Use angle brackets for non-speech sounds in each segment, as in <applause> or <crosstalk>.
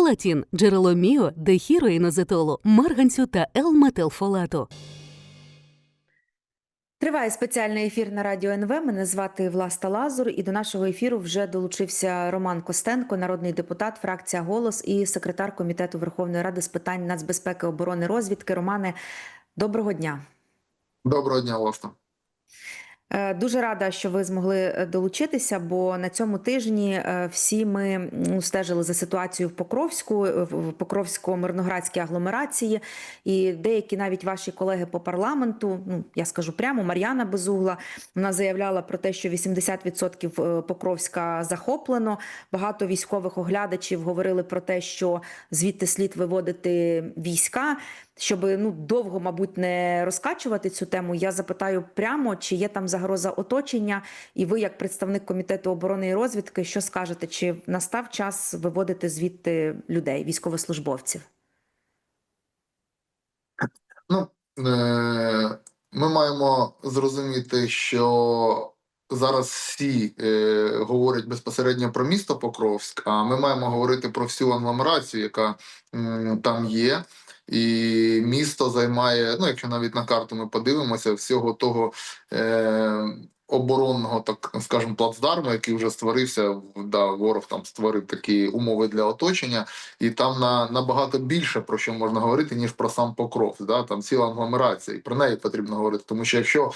Фолатін – джерело міо, дехіроїнозетолу, марганцю та Л-метилфолату. Триває спеціальний ефір на радіо НВ. Мене звати Власта Лазур, і до нашого ефіру вже долучився Роман Костенко, народний депутат, фракція Голос і секретар комітету Верховної Ради з питань нацбезпеки, оборони розвідки. Романе, доброго дня. Доброго дня, власне. Е, Дуже рада, що ви змогли е, долучитися, бо на цьому тижні е, всі ми стежили за ситуацією в Покровську, в Покровсько-мирноградській агломерації, і деякі навіть ваші колеги по парламенту, ну я скажу прямо, Мар'яна Безугла, вона заявляла про те, що 80% е, Покровська захоплено. Багато військових оглядачів говорили про те, що звідти слід виводити війська. Щоб ну довго, мабуть, не розкачувати цю тему, я запитаю прямо, чи є там загроза оточення, і ви, як представник комітету оборони і розвідки, що скажете? Чи настав час виводити звідти людей, військовослужбовців? Ну, е, ми маємо зрозуміти, що зараз всі е, говорять безпосередньо про місто Покровськ, а ми маємо говорити про всю агломерацію, яка там є. І місто займає, ну якщо навіть на карту ми подивимося, всього того е, оборонного, так скажімо, плацдарму, який вже створився, да, ворог там створив такі умови для оточення, і там на набагато більше про що можна говорити, ніж про сам покров. Да? Там ціла агломерація, і про неї потрібно говорити. Тому що якщо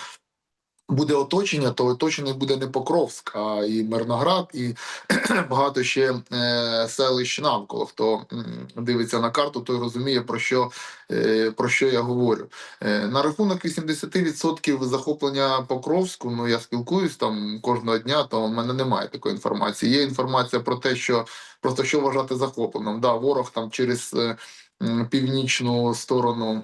буде оточення, то оточений буде не Покровськ, а і Мирноград, і <clears throat> багато ще е, селищ навколо. Хто дивиться на карту, той розуміє про що, е, про що я говорю. Е, на рахунок 80% захоплення Покровську, ну я спілкуюсь там кожного дня, то в мене немає такої інформації. Є інформація про те, що просто що вважати захопленим. Да, ворог там через північну сторону.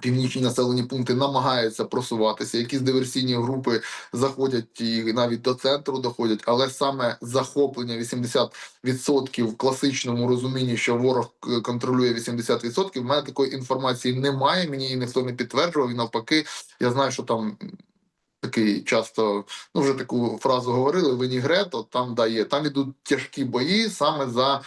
Північні населені пункти намагаються просуватися. Якісь диверсійні групи заходять і навіть до центру доходять, але саме захоплення 80% в класичному розумінні, що ворог е, контролює 80%, в мене такої інформації немає. Мені її ніхто не підтверджував. І навпаки, я знаю, що там. Такий часто, ну вже таку фразу говорили: Венігрето, там дає. Там ідуть тяжкі бої саме за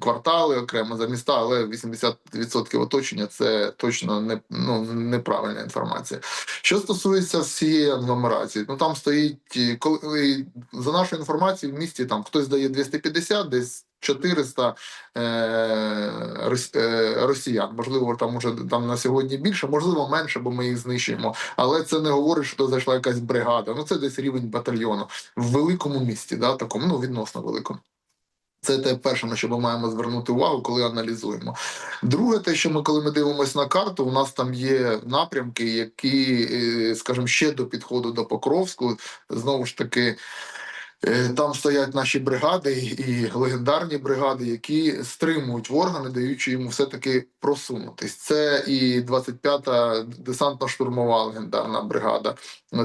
квартали окремо за міста, але 80% оточення це точно не ну неправильна інформація. Що стосується всієї агломерації, ну там стоїть коли за нашою інформацією, в місті там хтось дає 250, десь 400 е, е, росіян. Можливо, там уже там на сьогодні більше, можливо, менше, бо ми їх знищуємо. Але це не говорить, що зайшла якась бригада. Ну це десь рівень батальйону в великому місті, да, такому ну відносно великому. Це те перше, на що ми маємо звернути увагу, коли аналізуємо. Друге, те, що ми, коли ми дивимося на карту, у нас там є напрямки, які, е, скажімо, ще до підходу до Покровську, знову ж таки. Е, Там стоять наші бригади і легендарні бригади, які стримують ворога, не даючи йому все-таки просунутись. Це і 25-та десантно-штурмова легендарна бригада,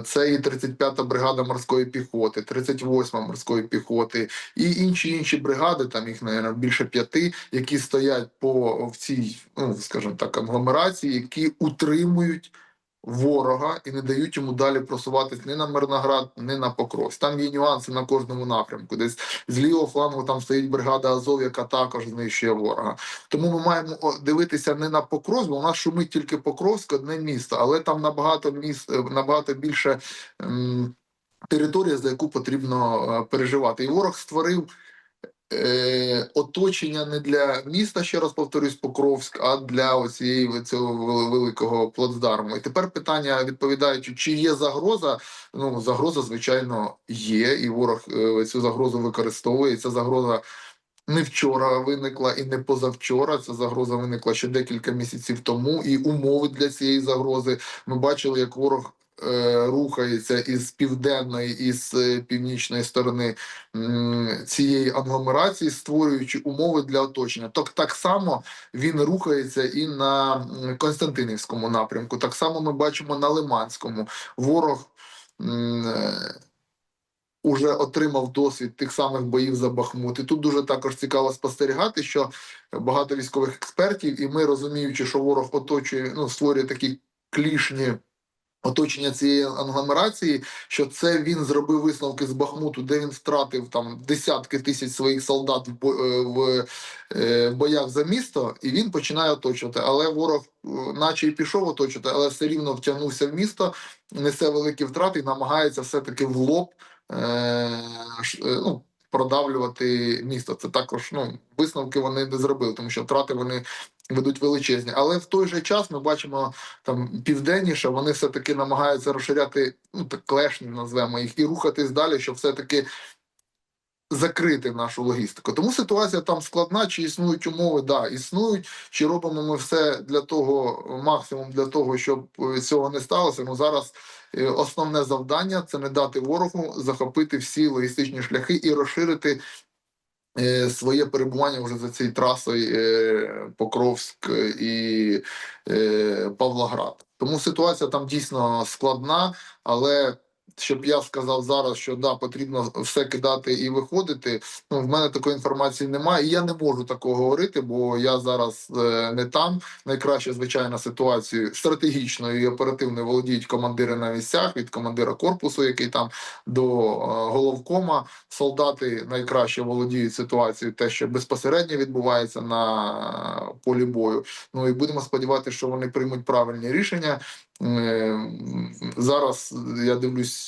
це і 35-та бригада морської піхоти, 38-та морської піхоти, і інші інші бригади, там їх наверное, більше п'яти, які стоять по в цій, ну скажімо так, агломерації, які утримують ворога і не дають йому далі просуватись ні на Мирноград, ні на Покровськ. Там є нюанси на кожному напрямку. Десь з лівого флангу там стоїть бригада Азов, яка також знищує ворога. Тому ми маємо дивитися не на Покровськ, бо у нас шумить тільки Покровськ, одне місто, але там набагато міст, е, набагато більше. Ем, Територія, за яку потрібно е, переживати, і ворог створив е, оточення не для міста, ще раз повторюсь, Покровськ, а для оцієї цього великого плацдарму. І тепер питання відповідаючи, чи є загроза? Ну загроза, звичайно, є, і ворог е, цю загрозу використовує. І Ця загроза. Не вчора виникла і не позавчора. Ця загроза виникла ще декілька місяців тому. І умови для цієї загрози ми бачили, як ворог рухається із південної і з е, північної сторони цієї агломерації, створюючи умови для оточення. Так так само він рухається і на Константинівському напрямку. Так само ми бачимо на Лиманському. Ворог. е, Уже отримав досвід тих самих боїв за Бахмут. І тут дуже також цікаво спостерігати, що багато військових експертів, і ми розуміючи, що ворог оточує, ну створює такі клішні Оточення цієї агломерації, що це він зробив висновки з Бахмуту, де він втратив там десятки тисяч своїх солдат в, е, в, е, в боях за місто, і він починає оточувати. Але ворог, е, наче і пішов оточувати, але все рівно втягнувся в місто, несе великі втрати і намагається все-таки в лоб е, е, ну, продавлювати місто. Це також ну, висновки вони не зробили, тому що втрати вони ведуть величезні. Але в той же час ми бачимо там південніше, вони все таки намагаються розширяти ну так клешні, назвемо їх, і рухатись далі, щоб все таки закрити нашу логістику. Тому ситуація там складна. Чи існують умови? Да, існують. Чи робимо ми все для того, максимум для того, щоб е, цього не сталося? Ну зараз е, основне завдання це не дати ворогу захопити всі логістичні шляхи і розширити. Е, Своє перебування вже за цією трасою е, Покровськ і е, Павлоград. Тому ситуація там дійсно складна, але щоб я сказав зараз, що да, потрібно все кидати і виходити. Ну, в мене такої інформації немає, і я не можу такого говорити, бо я зараз е, не там. Найкраще, звичайно, ситуацію стратегічною і оперативною володіють командири на місцях від командира корпусу, який там до е, головкома. Солдати найкраще володіють ситуацією, те, що безпосередньо відбувається на полі бою. Ну і будемо сподіватися, що вони приймуть правильні рішення. Е, Зараз я дивлюсь.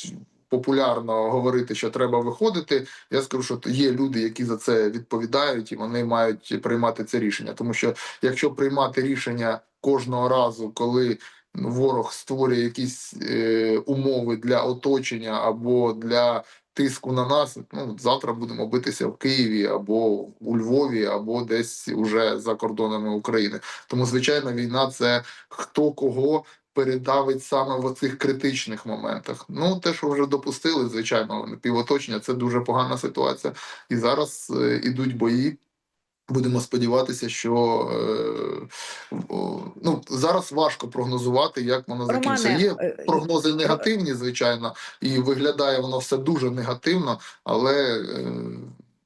Популярно говорити, що треба виходити. Я скажу, що є люди, які за це відповідають, і вони мають приймати це рішення. Тому що якщо приймати рішення кожного разу, коли ворог створює якісь е, умови для оточення або для тиску на нас, ну завтра будемо битися в Києві або у Львові, або десь уже за кордонами України. Тому звичайно, війна це хто кого передавить саме в оцих критичних моментах. Ну те, що вже допустили, звичайно, півоточення це дуже погана ситуація. І зараз е, ідуть бої. Будемо сподіватися, що е, ну зараз важко прогнозувати, як воно закінчиться. Є е, прогнози негативні, звичайно, і виглядає воно все дуже негативно, але, е,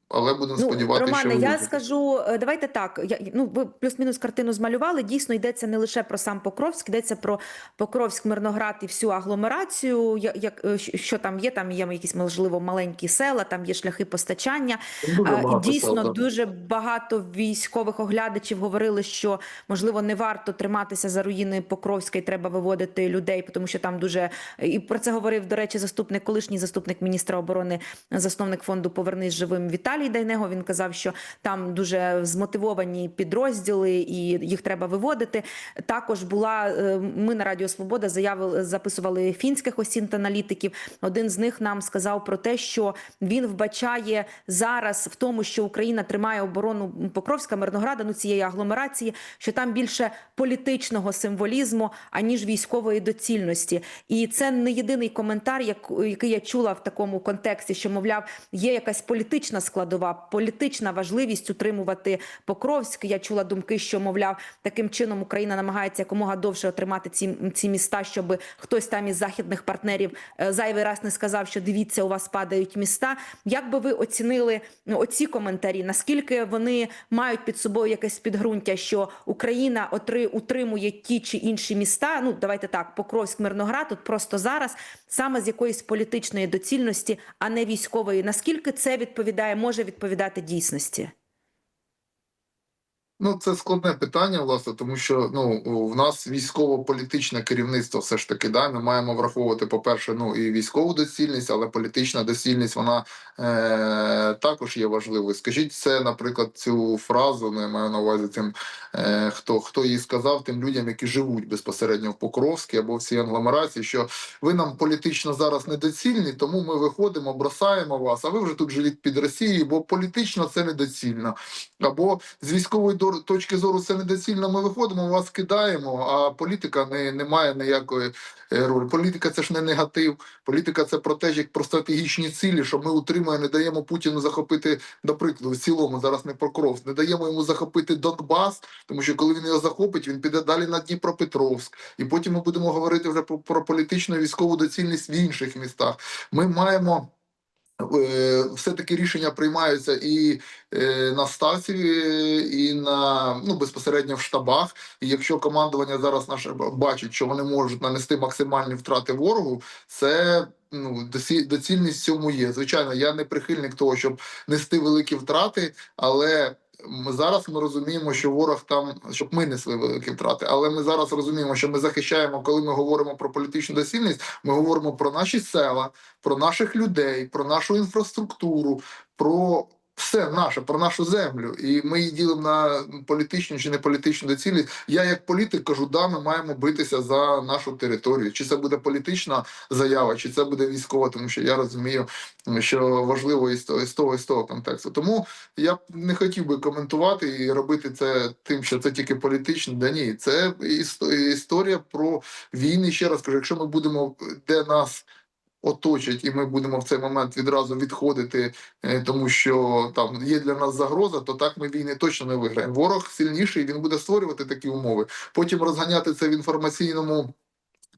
але будемо Ну, сподіватися, Романе, що я скажу, е, давайте так. Я, ну, ви плюс-мінус картину змалювали. Дійсно, йдеться не лише про сам Покровськ, йдеться про Покровськ, Мирноград і всю агломерацію. Як, е, що- там є? Там є якісь, можливо, маленькі села, там є шляхи постачання. Дуже Дійсно, сел, да. дуже багато військових оглядачів говорили, що можливо не варто триматися за руїни Покровська і треба виводити людей, тому що там дуже і про це говорив до речі, заступник, колишній заступник міністра оборони, засновник фонду Повернись живим Віталій Дайнего. Він казав, що там дуже змотивовані підрозділи, і їх треба виводити. Також була е, ми на Радіо Свобода заявили, записували фінських осінт аналітиків. Один з них нам сказав про те, що він вбачає зараз в тому, що Україна тримає оборону Покровська, Мирнограда, ну цієї агломерації, що там більше політичного символізму аніж військової доцільності. І це не єдиний коментар, як- який я чула в такому контексті, що мовляв, є якась політична складова, політична важливість утримувати Покровськ. Я чула думки, що мовляв, таким чином Україна намагається якомога довше отримати ці, ці міста, щоб хтось там із західних партнерів е, зайвий раз не сказав, що дивіться, у вас падають міста. Як би ви оцінили ну, оці коментарі? Наскільки вони мають під собою якесь підґрунтя, що Україна отри, утримує ті чи інші міста? Ну давайте так, Покровськ, Мирноград, тут просто зараз саме з якоїсь політичної доцільності, а не військової. Наскільки це відповідає, може відповідати дійсності? Ну, це складне питання, власне, тому що ну в нас військово-політичне керівництво все ж таки да. Ми маємо враховувати, по-перше, ну і військову доцільність, але політична доцільність вона е, також є важливою. Скажіть це, наприклад, цю фразу, ну, я маю на увазі тим, е, хто хто її сказав, тим людям, які живуть безпосередньо в Покровській або в цій агломерації, що ви нам політично зараз недоцільні, тому ми виходимо, бросаємо вас, а ви вже тут живіть під Росією, бо політично це недоцільно. Або з військової дор- точки зору це недоцільно. Ми виходимо, вас кидаємо, а політика не, не має ніякої е, ролі. Політика це ж не негатив. Політика це про те, як про стратегічні цілі, що ми утримуємо, не даємо Путіну захопити, до прикладу, в цілому зараз не Покровськ, не даємо йому захопити Донбас, тому що коли він його захопить, він піде далі на Дніпропетровськ. І потім ми будемо говорити вже про, про політичну військову доцільність в інших містах. Ми маємо. Е, все-таки рішення приймаються і е, на ставці, і на ну безпосередньо в штабах. І якщо командування зараз наше бачить, що вони можуть нанести максимальні втрати ворогу, це ну доцільність цьому є. Звичайно, я не прихильник того, щоб нести великі втрати, але. Ми зараз ми розуміємо, що ворог там, щоб ми несли великі втрати, але ми зараз розуміємо, що ми захищаємо, коли ми говоримо про політичну доцільність, ми говоримо про наші села, про наших людей, про нашу інфраструктуру, про все наше, про нашу землю. І ми її ділимо на політичну чи не політичну доцільність. Я як політик кажу, да, ми маємо битися за нашу територію. Чи це буде політична заява, чи це буде військова, тому що я розумію, що важливо того, із того, із того контексту. Тому я б не хотів би коментувати і робити це тим, що це тільки політично. Да ні, це іс- історія про війни. Ще раз кажу, якщо ми будемо де нас. Оточать, і ми будемо в цей момент відразу відходити, е, тому що там є для нас загроза, то так ми війни точно не виграємо. Ворог сильніший, він буде створювати такі умови. Потім розганяти це в інформаційному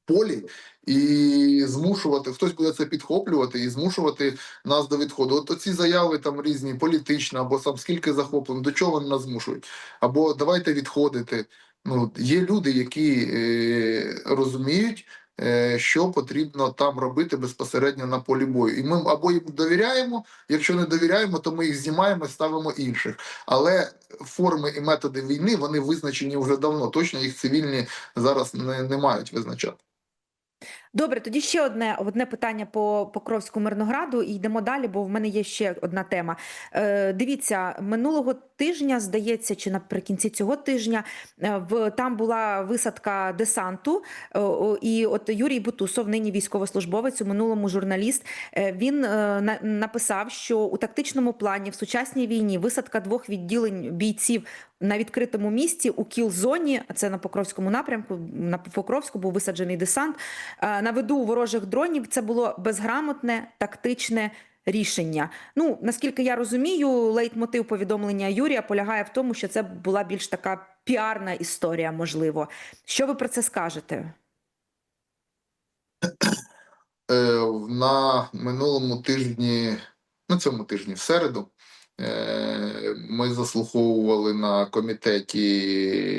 полі і змушувати хтось буде це підхоплювати і змушувати нас до відходу. От оці заяви там різні, політичні, або сам скільки захоплено, до чого вони нас змушують, або давайте відходити. Ну є люди, які е, розуміють. Е, Що потрібно там робити безпосередньо на полі бою, і ми або їм довіряємо. Якщо не довіряємо, то ми їх знімаємо і ставимо інших. Але форми і методи війни вони визначені вже давно. Точно їх цивільні зараз не, не мають визначати. Добре, тоді ще одне одне питання по Покровську Мирнограду, і йдемо далі, бо в мене є ще одна тема. Е, дивіться, минулого тижня, здається, чи наприкінці цього тижня е, в там була висадка десанту. е, і от Юрій Бутусов, нині військовослужбовець, у минулому журналіст, е, він е, на, написав, що у тактичному плані в сучасній війні висадка двох відділень бійців на відкритому місці у кіл-зоні, це на Покровському напрямку. На Покровську був висаджений десант. На виду ворожих дронів це було безграмотне тактичне рішення. Ну наскільки я розумію, лейтмотив повідомлення Юрія полягає в тому, що це була більш така піарна історія, можливо. Що ви про це скажете? Е, на минулому тижні, на цьому тижні, в середу, ми заслуховували на комітеті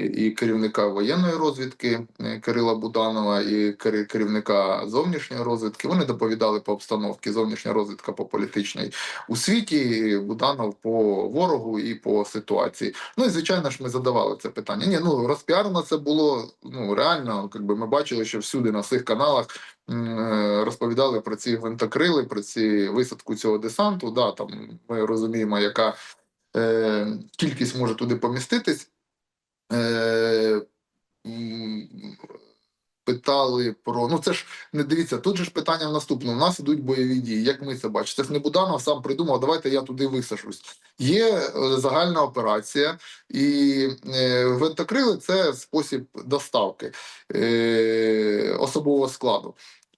і керівника воєнної розвідки е, Кирила Буданова, і керівника зовнішньої розвідки. Вони доповідали по обстановці зовнішня розвідка по політичній у світі. Буданов по ворогу і по ситуації. Ну і звичайно ж, ми задавали це питання. Ні, ну розпіарено це було ну реально. Якби ми бачили, що всюди на всіх каналах е, розповідали про ці гвинтокрили, про ці висадку цього десанту. Да, там ми розуміємо, яка е, кількість може туди поміститись. Е, Питали про ну це ж не дивіться. Тут же ж питання в наступному. У нас ідуть бойові дії. Як ми це бачимо? Це ж не Буданов сам придумав. Давайте я туди висажусь. Є е, загальна операція, і е, гвинтокрили це спосіб доставки е, особового складу.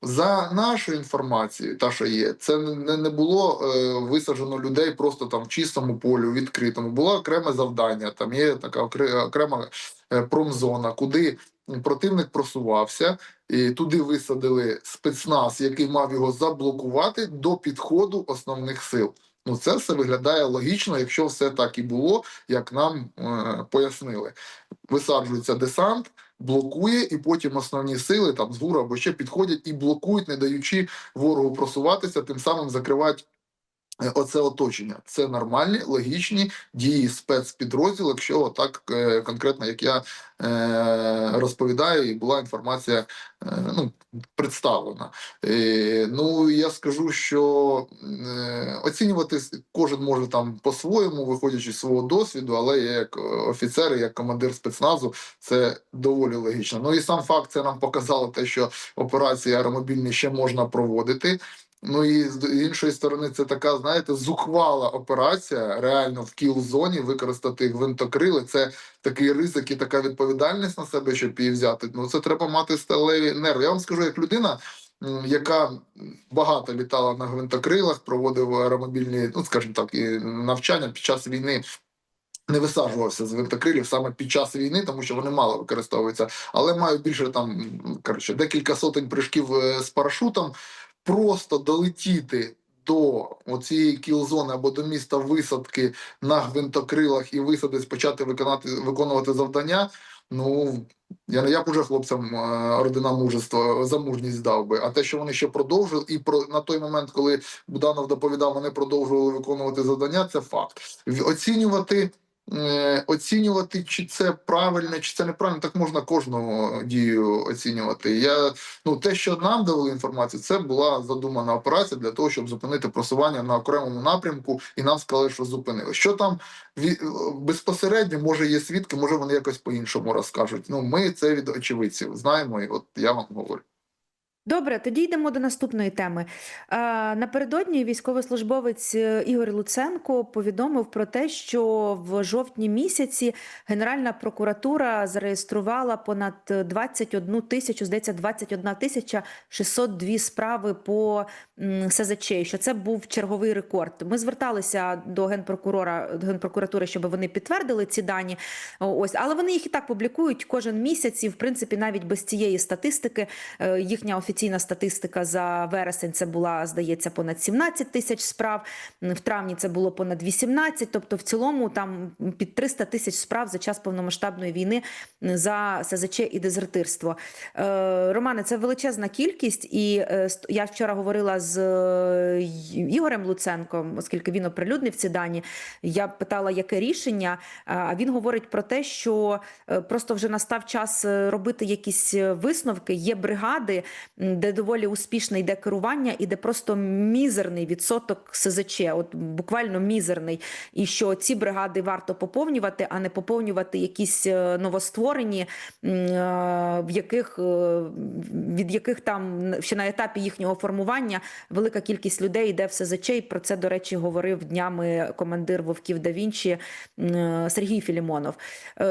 За нашою інформацією, та що є, це не, не було е, висаджено людей просто там в чистому полі, відкритому. Було окреме завдання. Там є така окре- окрема е, промзона, куди противник просувався, і туди висадили спецназ, який мав його заблокувати до підходу основних сил. Ну, це все виглядає логічно, якщо все так і було, як нам е, пояснили. Висаджується десант, блокує, і потім основні сили там з гура або ще підходять і блокують, не даючи ворогу просуватися, тим самим закривають. Е, Оце оточення це нормальні логічні дії спецпідрозділу, якщо так е, конкретно, як я е, розповідаю, і була інформація ну, представлена. Ну я скажу, що оцінювати кожен може там по-своєму, виходячи з свого досвіду, але я як офіцер, як командир спецназу, це доволі логічно. Ну і сам факт це нам показало те, що операції аеромобільні ще можна проводити. Ну і з іншої сторони, це така, знаєте, зухвала операція, реально в кіл-зоні використати гвинтокрили. Це такий ризик і така відповідальність на себе, щоб її взяти. Ну це треба мати сталеві нерви. Я вам скажу, як людина, яка багато літала на гвинтокрилах, проводив аеромобільні, ну скажімо так, і навчання під час війни. Не висаджувався з гвинтокрилів саме під час війни, тому що вони мало використовуються, але маю більше там коротше декілька сотень прыжків е, з парашутом. Просто долетіти до оцієї кілзони або до міста висадки на гвинтокрилах і висадись почати виконати виконувати завдання. Ну я я б уже хлопцям е, ордена мужества за мужність дав би. А те, що вони ще продовжили, і про на той момент, коли Буданов доповідав, вони продовжували виконувати завдання. Це факт. Оцінювати. Е, Оцінювати, чи це правильно, чи це неправильно, так можна кожну дію оцінювати. Я ну те, що нам дали інформацію, це була задумана операція для того, щоб зупинити просування на окремому напрямку, і нам сказали, що зупинили. Що там ві- безпосередньо, може є свідки, може вони якось по-іншому розкажуть. Ну ми це від очевидців знаємо, і от я вам говорю. Добре, тоді йдемо до наступної теми. Е, Напередодні військовослужбовець е, Ігор Луценко повідомив про те, що в жовтні місяці Генеральна прокуратура зареєструвала понад 21 тисячу, здається, 21 тисяча 602 справи по СЗЧ, що це був черговий рекорд. Ми зверталися до генпрокурора генпрокуратури, щоб вони підтвердили ці дані. Ось, але вони їх і так публікують кожен місяць, і в принципі навіть без цієї статистики е, їхня офіційна статистика за вересень це була, здається, понад 17 тисяч справ. В травні це було понад 18, тобто в цілому там під 300 тисяч справ за час повномасштабної війни за СЗЧ і дезертирство. Е, Романе, це величезна кількість, і е, я вчора говорила з е, Ігорем Луценком, оскільки він оприлюднив ці дані. Я питала, яке рішення. А він говорить про те, що просто вже настав час робити якісь висновки. Є бригади, де доволі успішне йде керування, і де просто мізерний відсоток СЗЧ, от буквально мізерний. І що ці бригади варто поповнювати, а не поповнювати якісь е, новостворені, е, в яких е, від яких там ще на етапі їхнього формування велика кількість людей йде в СЗЧ. І про це, до речі, говорив днями командир Вовків да Вінчі Сергій Філімонов.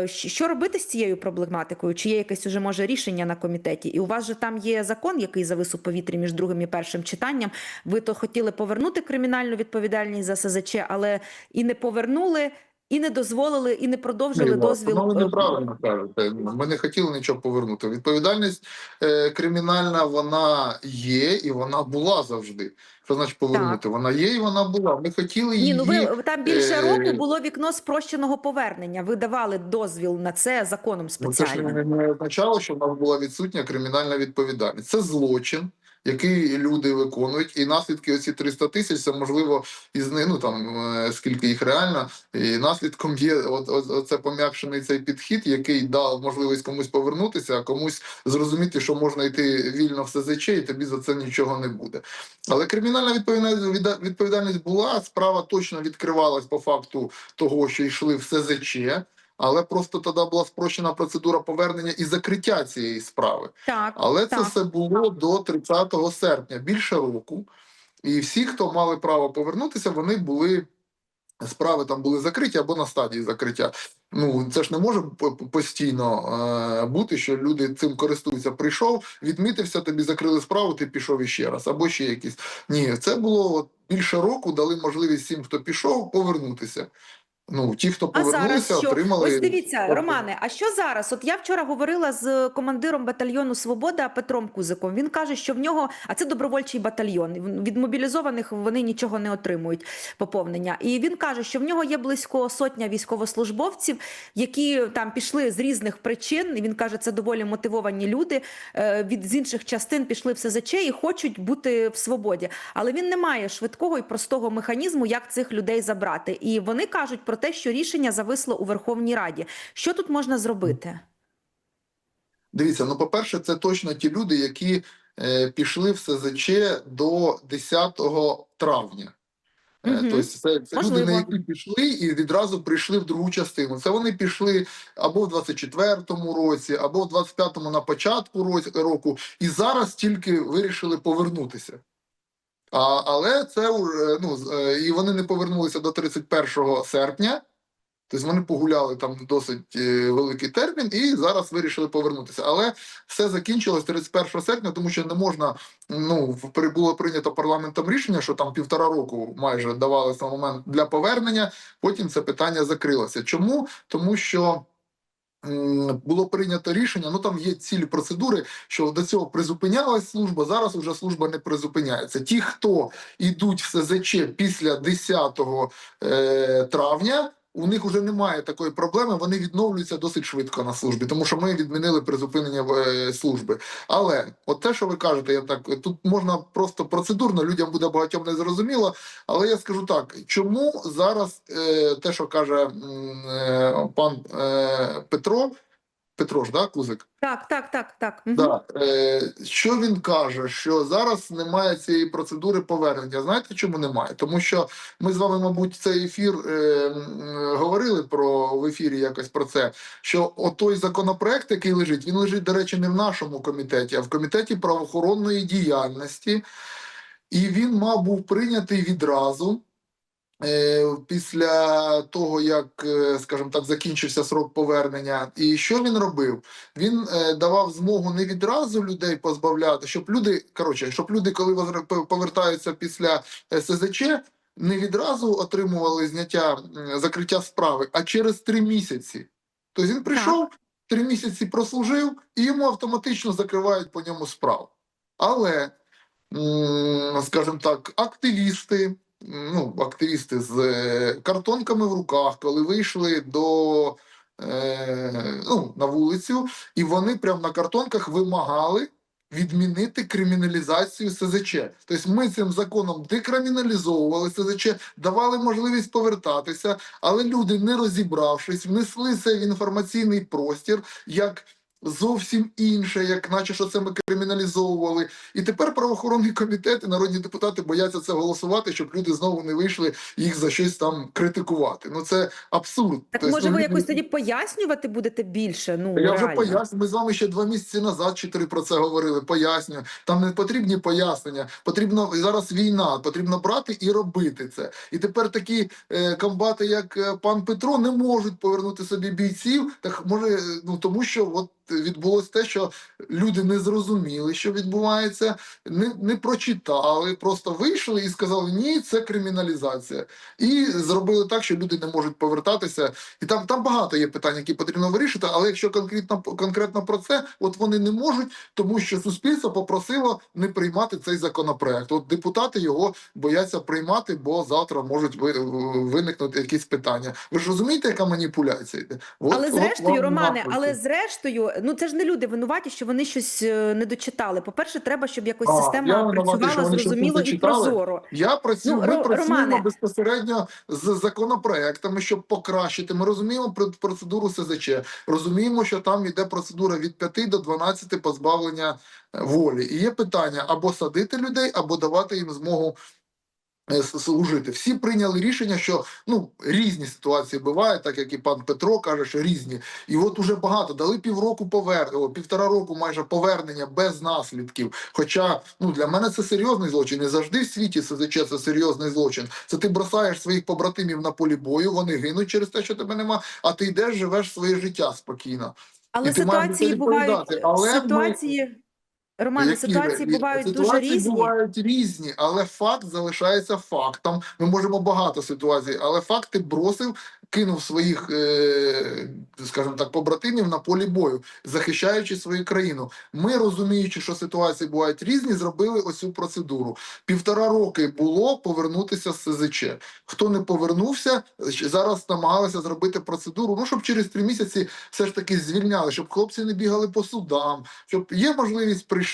Що робити з цією проблематикою? Чи є якесь уже може рішення на комітеті? І у вас же там є закон, який завис у повітрі між другим і першим читанням. Ви то хотіли повернути кримінальну відповідальність за СЗЧ, але і не повернули, і не дозволили, і не продовжили Ні, дозвіл. Ну, е, неправильно кажете. Ми не хотіли нічого повернути. Відповідальність е, кримінальна вона є і вона була завжди. Що значить повернути? Вона є і вона була. Ми хотіли її. Ні, ну ви там більше е, року було вікно спрощеного повернення. Ви давали дозвіл на це законом Ну, це ж не означало, що в нас була відсутня кримінальна відповідальність. Це злочин, який люди виконують, і наслідки оці 300 тисяч, це можливо із них, ну там е, скільки їх реально, і наслідком є от, от, оце пом'якшений цей підхід, який дав можливість комусь повернутися, а комусь зрозуміти, що можна йти вільно в СЗЧ, і тобі за це нічого не буде. Але кримінальна відповідальність була. Справа точно відкривалась по факту того, що йшли в СЗЧ. Але просто тоді була спрощена процедура повернення і закриття цієї справи. Так, Але це так. все було до 30 серпня, більше року. І всі, хто мали право повернутися, вони були справи там були закриті або на стадії закриття. Ну це ж не може постійно е, бути, що люди цим користуються. Прийшов, відмітився, тобі закрили справу, ти пішов іще раз, або ще якісь. Ні, це було от більше року, дали можливість всім, хто пішов, повернутися. Ну, ті, хто А зараз повернулися, що? отримали. Ось дивіться, Романе, а що зараз? От я вчора говорила з командиром батальйону Свобода Петром Кузиком. Він каже, що в нього, а це добровольчий батальйон. Від мобілізованих вони нічого не отримують поповнення. І він каже, що в нього є близько сотня військовослужбовців, які там пішли з різних причин. І він каже, це доволі мотивовані люди. е, Від з інших частин пішли в СЗЧ і хочуть бути в свободі. Але він не має швидкого і простого механізму, як цих людей забрати. І вони кажуть про те, що рішення зависло у Верховній Раді. Що тут можна зробити? Дивіться, ну по-перше, це точно ті люди, які е, пішли в СЗЧ до 10 травня. Мгм. Тобто це, це люди, на які пішли і відразу прийшли в другу частину. Це вони пішли або в 24-му році, або в 25-му на початку року, і зараз тільки вирішили повернутися. А, але це ну, е, і вони не повернулися до 31 серпня. Тобто вони погуляли там досить е, великий термін і зараз вирішили повернутися. Але все закінчилось 31 серпня, тому що не можна. Ну було прийнято парламентом рішення, що там півтора року майже давалося момент для повернення. Потім це питання закрилося. Чому? Тому що було прийнято рішення. Ну там є цілі процедури, що до цього призупинялась служба. Зараз вже служба не призупиняється. Ті, хто йдуть в СЗЧ після 10 е, травня. У них вже немає такої проблеми, вони відновлюються досить швидко на службі, тому що ми відмінили призупинення е, служби. Але от те, що ви кажете, я так тут можна просто процедурно, людям буде багатьом не зрозуміло. Але я скажу так: чому зараз е, те, що каже е, пан е, Петро, Петро ж, да, Кузик? Так, так, так, так. Мгм. Да. Е, що він каже? Що зараз немає цієї процедури повернення. Знаєте, чому немає? Тому що ми з вами, мабуть, цей ефір е, говорили про в ефірі якось про це. Що отой законопроект, який лежить, він лежить, до речі, не в нашому комітеті, а в комітеті правоохоронної діяльності, і він мав був прийнятий відразу. Е, Після того, як, е, скажімо так, закінчився срок повернення, і що він робив? Він е, давав змогу не відразу людей позбавляти, щоб люди, коротше, щоб люди, коли повертаються після СЗЧ, не відразу отримували зняття закриття справи, а через три місяці. Тобто він прийшов, три місяці прослужив, і йому автоматично закривають по ньому справу. Але, скажімо так, активісти, ну, активісти з е, картонками в руках, коли вийшли до е, ну, на вулицю, і вони прямо на картонках вимагали відмінити криміналізацію СЗЧ. Тобто ми цим законом декриміналізовували СЗЧ, давали можливість повертатися, але люди, не розібравшись, внесли це в інформаційний простір як зовсім інше, як наче що це ми криміналізовували. І тепер правоохоронний комітет і народні депутати бояться це голосувати, щоб люди знову не вийшли їх за щось там критикувати. Ну це абсурд. Так Тобто, може ви люди- якось тоді пояснювати будете більше? Ну, я вже поясню. Ми з вами ще два місяці назад чи три про це говорили. Пояснюю. Там не потрібні пояснення. Потрібно зараз війна. Потрібно брати і робити це. І тепер такі е, комбати, як е, пан Петро, не можуть повернути собі бійців. Так може, е, ну тому що от. Відбулось те, що люди не зрозуміли, що відбувається, не, не прочитали, просто вийшли і сказали, ні, це криміналізація. І зробили так, що люди не можуть повертатися і там, там багато є питань, які потрібно вирішити. Але якщо конкретно конкретно про це, от вони не можуть, тому що суспільство попросило не приймати цей законопроект. От депутати його бояться приймати, бо завтра можуть ви, виникнути якісь питання. Ви ж розумієте, яка маніпуляція йде? От, але зрештою, вам Романе, але зрештою, ну це ж не люди винуваті, що вони щось е, не дочитали. По-перше, треба, щоб якось А, я система що працювала вони зрозуміло і прозоро. Я працюю, Ну, ми Ро- працюємо Романе. безпосередньо з законопроектами, щоб покращити. Ми розуміємо про- процедуру СЗЧ, розуміємо, що там йде процедура від 5 до 12 позбавлення е, волі. І є питання або садити людей, або давати їм змогу. Е, Служити всі прийняли рішення, що ну різні ситуації бувають, так як і пан Петро каже, що різні, і от уже багато дали півроку повер... о, півтора року майже повернення без наслідків. Хоча ну для мене це серйозний злочин. Не завжди в світі СЗЧ це серйозний злочин. Це ти бросаєш своїх побратимів на полі бою, вони гинуть через те, що тебе нема. А ти йдеш, живеш своє життя спокійно. Але І ситуації бувають. Але ми- ситуації. Романе, Які ситуації бувають дуже різні. бувають різні, але факт залишається фактом. Ми можемо багато ситуацій, але факт ти бросив, кинув своїх, е, скажімо так, побратимів на полі бою, захищаючи свою країну. Ми, розуміючи, що ситуації бувають різні, зробили ось цю процедуру. Півтора роки було повернутися з СЗЧ. Хто не повернувся, зараз намагалися зробити процедуру. Ну щоб через три місяці все ж таки звільняли, щоб хлопці не бігали по судам, щоб є можливість прийшли.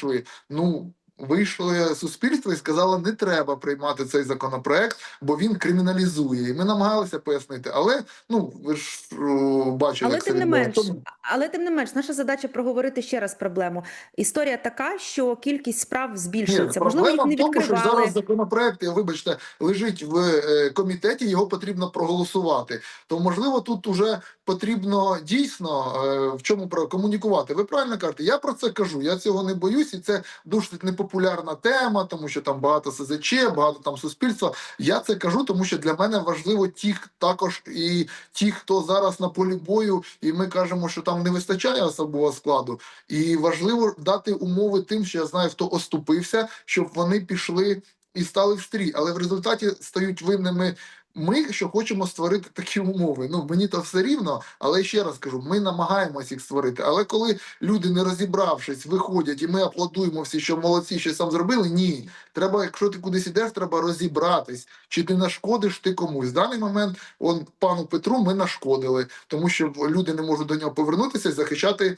Ну вийшло суспільство і сказало, не треба приймати цей законопроект, бо він криміналізує. І ми намагалися пояснити. Але ну ви ж о, бачили, Але як тим не менш, але тим не менш, наша задача проговорити ще раз проблему. Історія така, що кількість справ збільшується. Ні, Можливо, їх не в тому, що зараз законопроект, я, вибачте, лежить в е, комітеті, його потрібно проголосувати. То можливо, тут уже потрібно дійсно е, в чому про комунікувати. Ви правильно кажете, я про це кажу. Я цього не боюсь, і це дуже непопулярна тема, тому що там багато СЗЧ, багато там суспільства. Я це кажу, тому що для мене важливо ті також і ті, хто зараз на полі бою, і ми кажемо, що там не вистачає особового складу. І важливо дати умови тим, що я знаю, хто оступився, щоб вони пішли і стали в стрій. Але в результаті стають винними Ми що хочемо створити такі умови. Ну мені то все рівно, але ще раз кажу, ми намагаємось їх створити. Але коли люди, не розібравшись, виходять, і ми аплодуємо всі, що молодці, що сам зробили. Ні, треба, якщо ти кудись ідеш, треба розібратись, чи ти нашкодиш ти комусь. В даний момент он пану Петру ми нашкодили, тому що люди не можуть до нього повернутися і захищати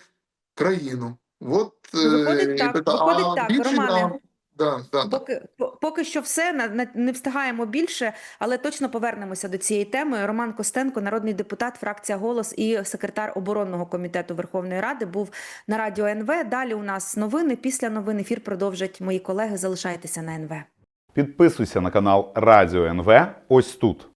країну. От е, Виходить так, така, виходить а так, Романе. Да, да. Поки, по- поки що все на, на, не встигаємо більше, але точно повернемося до цієї теми. Роман Костенко, народний депутат, фракція Голос і секретар оборонного комітету Верховної Ради, був на радіо НВ. Далі у нас новини. Після новин ефір продовжать мої колеги. Залишайтеся на НВ. Підписуйся на канал Радіо НВ ось тут.